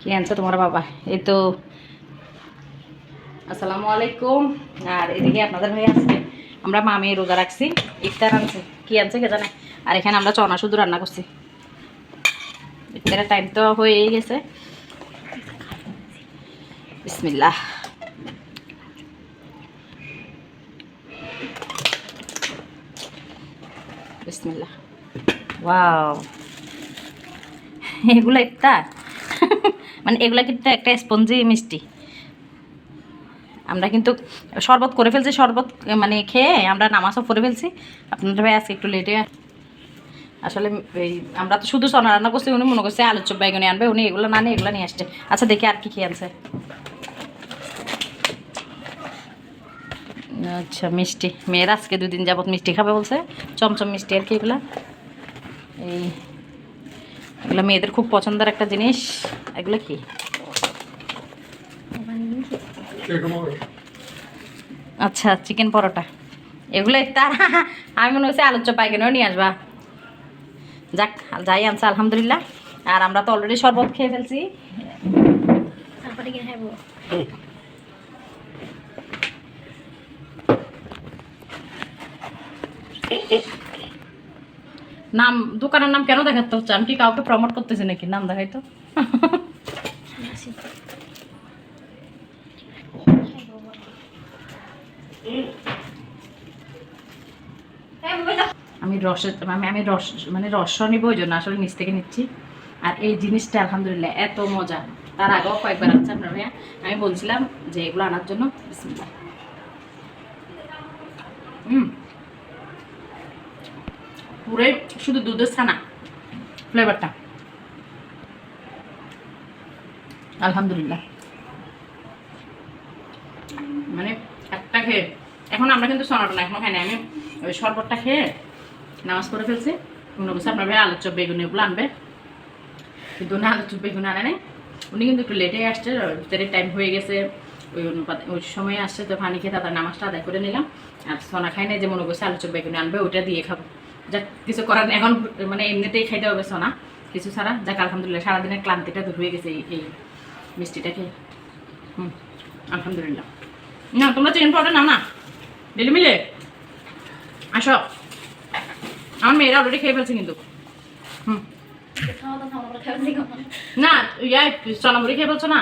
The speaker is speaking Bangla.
কি আনছে তোমার বাবা? এই তো। আসসালামু আলাইকুম। আর এদিকে আপনাদের ভাই আজকে আমরা মামি রোজা রাখছি, ইফতার আনছে। কি আনছে কে জানে? আর এখানে আমরা চনা শুধু রান্না করছি। ইফতারের টাইম তো হয়েই গেছে। বিসমিল্লাহ। বিসমিল্লাহ। ওয়াও। এগুলো ইফতার? মানে এগুলো কিন্তু একটা স্পঞ্জি মিষ্টি। আমরা কিন্তু শরবত করে ফেলছি, শরবত মানে খেয়ে আমরা নামাজও পরে ফেলছি। আপনাদের ভাই আজকে একটু লেটে আসলে এই আমরা তো শুধু সোনা রান্না করছি, উনি মনে করছে আলুর চপ বেগুনি আনবে, উনি এগুলো না নিয়ে এগুলো নিয়ে আসছে। আচ্ছা দেখি আর কি খেয়ে আনছে। আচ্ছা মিষ্টি। মেয়ের আজকে দুদিন যাবত মিষ্টি খাবে বলছে। চমচম মিষ্টি আর কি এগুলা। এই এগুলো মেয়েদের খুব পছন্দের একটা জিনিস। এগুলো কি? আচ্ছা চিকেন পরোটা। এগুলো তার আমি মনে হচ্ছে আলুর চপ পাইকেনেও নিয়ে আসবা। যাক যাই আনছে আলহামদুলিল্লাহ। আর আমরা তো অলরেডি শরবত খেয়ে ফেলছি। তারপরে কি খাব নাম, দোকানের নাম কেন দেখাতে হচ্ছে? আমি কি কাউকে প্রমোট করতেছি নাকি? নাম দেখাই তো। আমি রসের আমি আমি রস মানে রস নিব, ওই জন্য আসলে নিচ থেকে নিচ্ছি। আর এই জিনিসটা আলহামদুলিল্লাহ, এত মজা। তার আগেও কয়েকবার আনছে আপনার ভাইয়া। আমি বলছিলাম যে এগুলো আনার জন্য, বিসমিল্লাহ। হুম। শুধু দুধের ছানা ফ্লেভারটা আলহামদুলিল্লাহ। মানে একটা খেয়ে, এখন আমরা কিন্তু সোনাটা না, এখনও খাই না আমি ওই শরবতটা খেয়ে নামাজ পড়ে ফেলছি। মনে করছে আপনার ভাই আলুর চপ বেগুনি এগুলো আনবে। কিন্তু উনি আলুর চপ বেগুনি আনে নাই। উনি কিন্তু একটু লেটে আসছে ভিতরে টাইম হয়ে গেছে। ওই অনুপাত, ওই সময় আসছে, তো পানি খেয়ে তাদের নামাজটা আদায় করে নিলাম। আর সোনা খাই নাই যে মনে করছে আলুর চপ বেগুনি আনবে, ওইটা দিয়ে খাব। যাক কিছু করার এখন মানে এমনিতেই খাইতে হবে সোনা কিছু ছাড়া। যাক আলহামদুলিল্লাহ সারাদিনের ক্লান্তিটা দূর হয়ে গেছে এই খেয়ে হুম আলহামদুলিল্লাহ। না তোমরা চিকেন পাউডার নাও না। ডেলি মিলে। আসো। আমার মেয়েরা অলরেডি খেয়ে ফেলছে কিন্তু। হুম। না ইয়া সোনামুড়ি খেয়ে ফেলছো না?